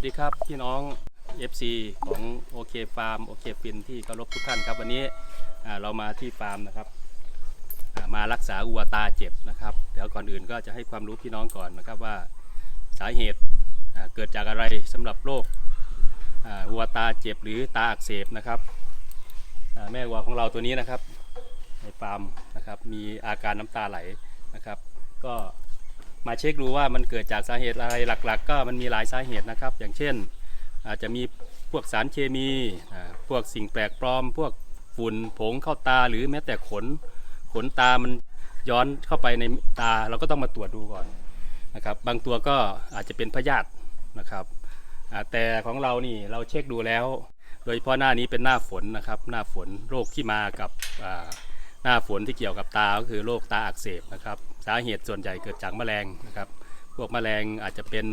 วัสดีครับพี่น้อง FC ของโอเคฟาร์มโอเคฟินที่เคารพทุกท่านครับวันนี้เรามาที่ฟาร์มนะครับมารักษาวัวตาเจ็บนะครับเดี๋ยวก่อนอื่นก็จะให้ความรู้พี่น้องก่อนนะครับว่าสาเหตุเกิดจากอะไรสำหรับโรควัวตาเจ็บหรือตาอักเสบนะครับแม่วัวของเราตัวนี้นะครับในฟาร์มนะครับมีอาการน้ำตาไหลนะครับ ก็ มาเช็คดูว่ามันเกิดจากสาเหตุอะไรหลักๆก็มันมีหลายสาเหตุนะครับ อย่างเช่น อาจจะมีพวกสารเคมีพวกสิ่งแปลกปลอม พวกฝุ่นผงเข้าตาหรือแม้แต่ขน ขนตามันย้อนเข้าไปในตาเราก็ต้องมาตรวจดูก่อนนะครับ บางตัวก็อาจจะเป็นพยาธินะครับแต่ของเรานี่เราเช็คดูแล้ว โดยเฉพาะหน้านี้เป็นหน้าฝนนะครับ หน้าฝนโรคที่มากับหน้าฝนที่เกี่ยวกับตาก็คือโรคตาอักเสบนะครับ สาเหตุส่วนใหญ่เกิดจากแมลงนะครับ พวกแมลงอาจจะเป็น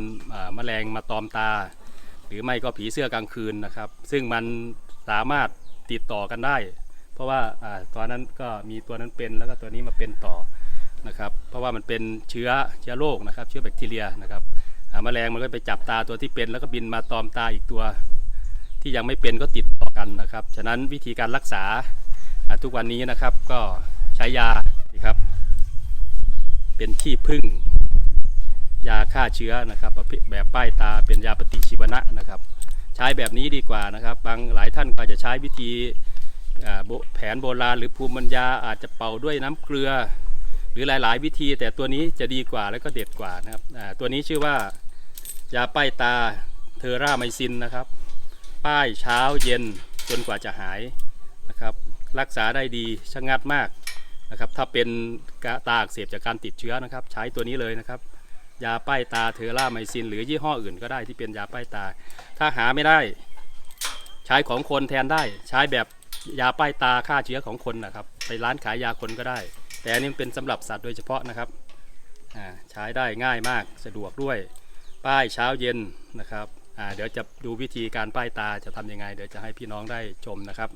แมลงมาตอมตา หรือไม่ก็ผีเสื้อกลางคืนนะครับ ซึ่งมันสามารถติดต่อกันได้ เพราะว่าตอนนั้นก็มีตัวนั้นเป็นแล้วก็ตัวนี้มาเป็นต่อนะครับ เพราะว่ามันเป็นเชื้อเชื้อโรคนะครับ เชื้อแบคทีเรียนะครับแมลงมันก็ไปจับตาตัวที่เป็นแล้วก็บินมาตอมตาอีกตัว ที่ยังไม่เป็นก็ติดต่อกันนะครับ ฉะนั้นวิธีการรักษาทุกวันนี้นะครับก็ใช้ยา เป็นขี้ผึ้งยาฆ่าเชื้อนะครับแบบป้ายตาเป็นยาปฏิชีวนะนะครับ ใช้แบบนี้ดีกว่านะครับ บางหลายท่านก็อาจจะใช้วิธีแผนโบราณหรือภูมิปัญญาอาจจะเป่าด้วยน้ำเกลือ หรือหลาย ๆ วิธี แต่ตัวนี้จะดีกว่าและก็เด็ดกว่านะครับตัวนี้ชื่อว่ายาป้ายตาเทอร่าไมซินนะครับ ป้ายเช้าเย็นจนกว่าจะหายนะครับ รักษาได้ดีชะงัดมาก นะครับ ถ้าเป็นตาอักเสบจากการติดเชื้อนะครับ ใช้ตัวนี้เลยนะครับ ยาป้ายตาเทอร่าไมซิน หรือยี่ห้ออื่นก็ได้ที่เป็นยาป้ายตา ถ้าหาไม่ได้ ใช้ของคนแทนได้ ใช้แบบยาป้ายตาฆ่าเชื้อของคนนะครับ ไปร้านขายยาคนก็ได้ แต่อันนี้เป็นสำหรับสัตว์โดยเฉพาะนะครับใช้ได้ง่ายมากสะดวกด้วย ป้ายเช้าเย็นนะครับเดี๋ยวจะดูวิธีการป้ายตาจะทำยังไง เดี๋ยวจะให้พี่น้องได้ชมนะครับ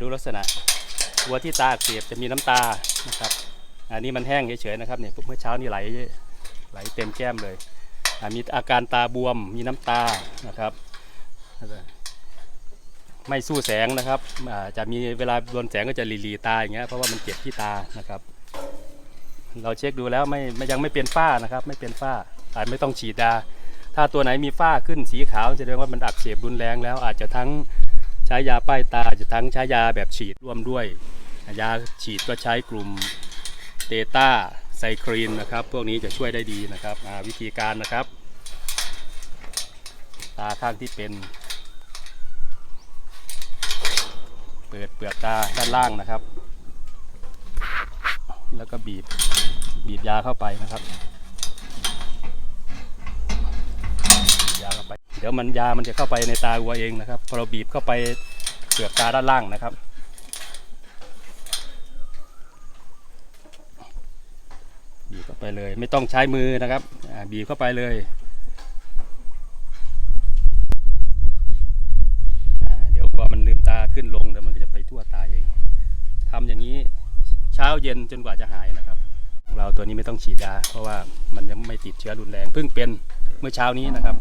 ดูลักษณะวัวที่ตาอักเสียบจะมีน้ำตานะครับอันนี้มันแห้งเฉยๆนะครับเนี่ยเมื่อเช้านี่ไหลไหลเต็มแก้มเลยมีอาการตาบวมมีน้ำตานะครับ ไม่สู้แสงนะครับจะมีเวลาโดนแสงก็จะลีๆตาอย่างเงี้ยเพราะว่ามันเจ็บที่ตานะครับ เราเช็คดูแล้วไม่ไม่ยังไม่เป็นฝ้านะครับ ไม่เป็นฝ้าอาจไม่ต้องฉีดยาถ้าตัวไหนมีฝ้าขึ้นสีขาวแสดงว่ามันอักเสบรุนแรงแล้วอาจจะทั้ง ใช้ยาป้ายตาจะทั้งใช้ยาแบบฉีดร่วมด้วย ยาฉีดก็ใช้กลุ่มเตต้าไซครีนนะครับ พวกนี้จะช่วยได้ดีนะครับวิธีการนะครับ ตาข้างที่เป็น เปิดเปลือกตาด้านล่างนะครับ แล้วก็บีบบีบยาเข้าไปนะครับบยา เดี๋ยวมันยามันจะเข้าไปในตาวัวเองนะครับพอเราบีบเข้าไปเปลือกตาด้านล่างนะครับ บีบเข้าไปเลยไม่ต้องใช้มือนะครับบีบเข้าไปเลยเดี๋ยววัวมันลืมตาขึ้นลงแล้วมันก็จะไปทั่วตาเองทำอย่างนี้เช้าเย็นจนกว่าจะหายนะครับเราตัวนี้ไม่ต้องฉีดยาเพราะว่ามันยังไม่ติดเชื้อรุนแรงเพิ่งเป็นเมื่อเช้านี้นะครับ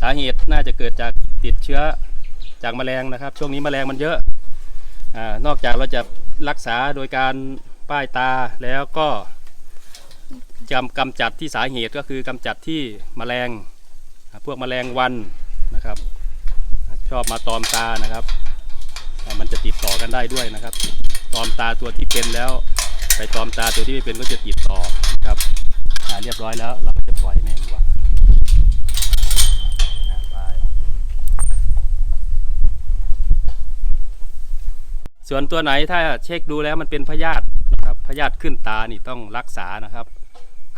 สาเหตุน่าจะเกิดจากติดเชื้อจากแมลงนะครับ ช่วงนี้แมลงมันเยอะอนอกจากเราจะรักษาโดยการป้ายตาแล้วก็จำกำจัดที่สาเหตุก็คือกำจัดที่แมลงพวกแมลงวันนะครับ ชอบมาตอมตานะครับ มันจะติดต่อกันได้ด้วยนะครับ ตอมตาตัวที่เป็นแล้ว ไปตอมตาตัวที่ไม่เป็นก็จะติดต่อครับเรียบร้อยแล้วเราจะปล่อยแม่งวัว อ่าไป ส่วนตัวไหนถ้าเช็คดูแล้วมันเป็นพยาธินะครับพยาธิขึ้นตานี่ต้องรักษานะครับ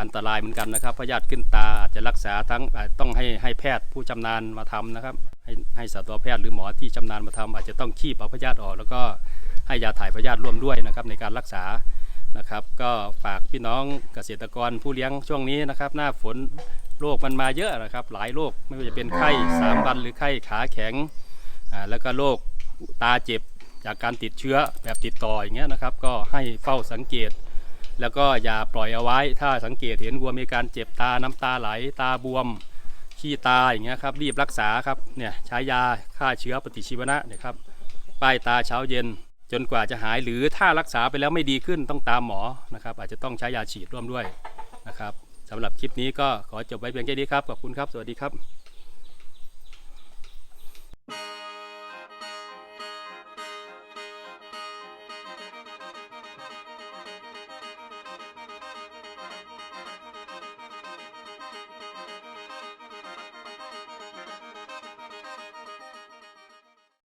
อันตรายเหมือนกันนะครับพยาธิขึ้นตาอาจจะรักษาทั้งอาจต้องให้ให้แพทย์ผู้ชำนาญมาทำนะครับ ให้ให้สัตวแพทย์หรือหมอที่ชำนาญมาทำอาจจะต้องคีบเอาพยาธิออกแล้วก็ให้ยาถ่ายพยาธิร่วมด้วยนะครับในการรักษานะครับก็ฝากพี่น้องเกษตรกรผู้เลี้ยงช่วงนี้นะครับ หน้าฝนโรคมันมาเยอะนะครับ หลายโรคไม่ว่าจะเป็นไข้สามวันหรือไข้ขาแข็งอ่าแล้วก็โรคตาเจ็บ จากการติดเชื้อแบบติดต่ออย่างเงี้ยนะครับ ก็ให้เฝ้าสังเกต แล้วก็อย่าปล่อยเอาไว้ ถ้าสังเกตเห็นวัวมีการเจ็บตาน้ำตาไหลตาบวมขี้ตาอย่างเงี้ยครับรีบรักษาครับเนี่ยใช้ยาฆ่าเชื้อปฏิชีวนะนี่ยครับป้ายตาเช้าเย็นจนกว่าจะหายหรือถ้ารักษาไปแล้วไม่ดีขึ้นต้องตามหมอนะครับ อาจจะต้องใช้ยาฉีดร่วมด้วยนะครับสำหรับคลิปนี้ก็ขอจบไว้เพียงแค่นี้ครับขอบคุณครับ สวัสดีครับ